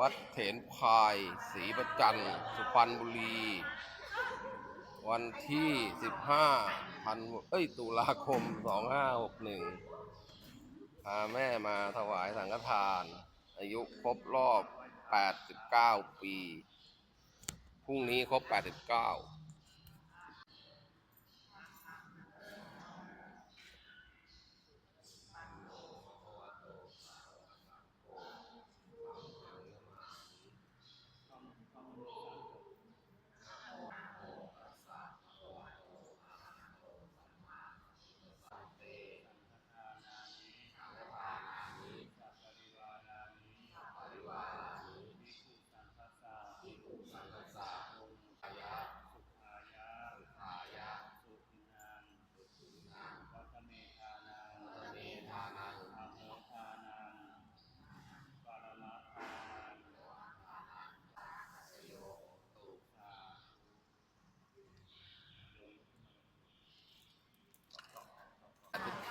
วัดเถนพายศรีประจันสุพรรณบุรี วันที่ 15ธันเอ้ย ตุลาคม 2561พาแม่มาถวายสังฆทาน อายุครบรอบ 89 ปี พรุ่งนี้ครบ 89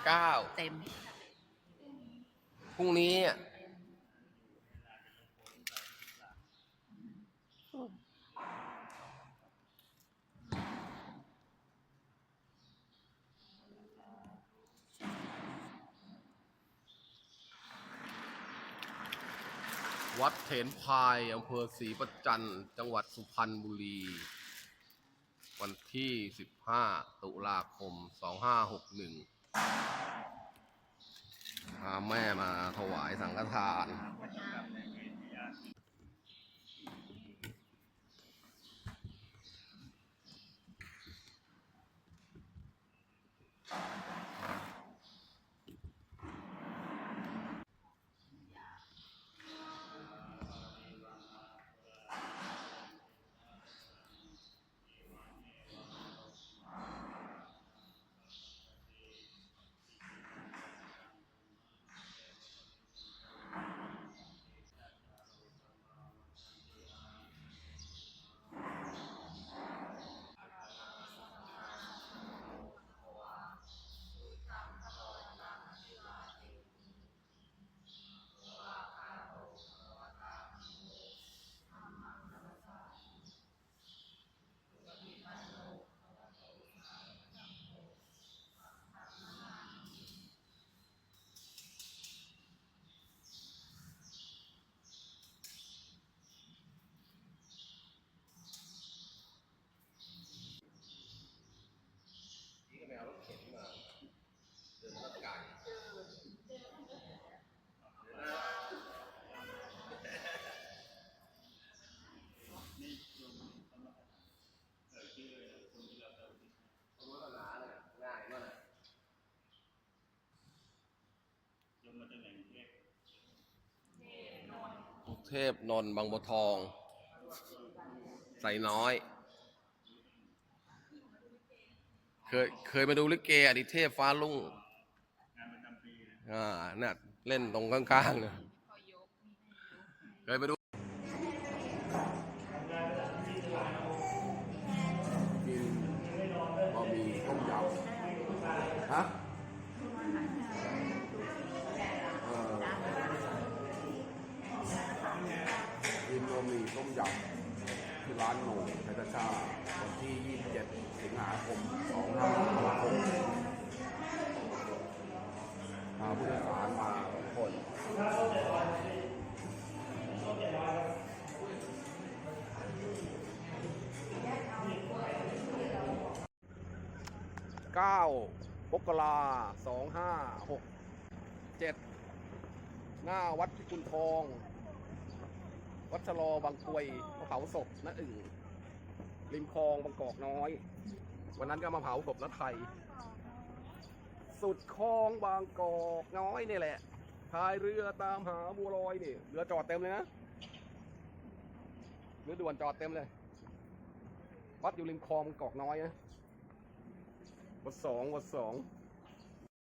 เก้าเก้าเต็ม พรุ่งนี้อะวัดเถนพายอำเภอศรีประจันทร์จังหวัดสุพรรณบุรี วันที่ 15 ตุลาคม 2561 พาแม่มาถวายสังฆทาน นี่ก็แมวรถเข็นมา เดินมาไกลง่ายมากกรุง เทพนนท์บางบัวทอง ใส่น้อย เคยเคยมาดูลิเกอดิเทพฟ้าลุ่งอ่าเนี่ยเล่นตรงข้างๆเนี่ยเคยไปดูกินบะหมี่ต้มยำฮะเออ กินบะหมี่ต้มยำที่ร้านโหน่งชัยชาวันที่ 27 สิงหาคม 2566พาผู้โดยสารมาทุกคนเก้ามกราสองห้าหกเจ็ดหน้าวัดพิกุลทอง วัดชะลอบางกวยเผาศพน้าอึ่งริมคลองบางกอกน้อย วันนั้นก็มาเผาศพน้าไทย สุดคลองบางกอกน้อยนี่แหละพายเรือตามหาบัวลอยนี่เรือจอดเต็มเลยนะเรือด่วนจอดเต็มเลย วัดอยู่ริมคลองบางกอกน้อยนะวัดสองวัดสอง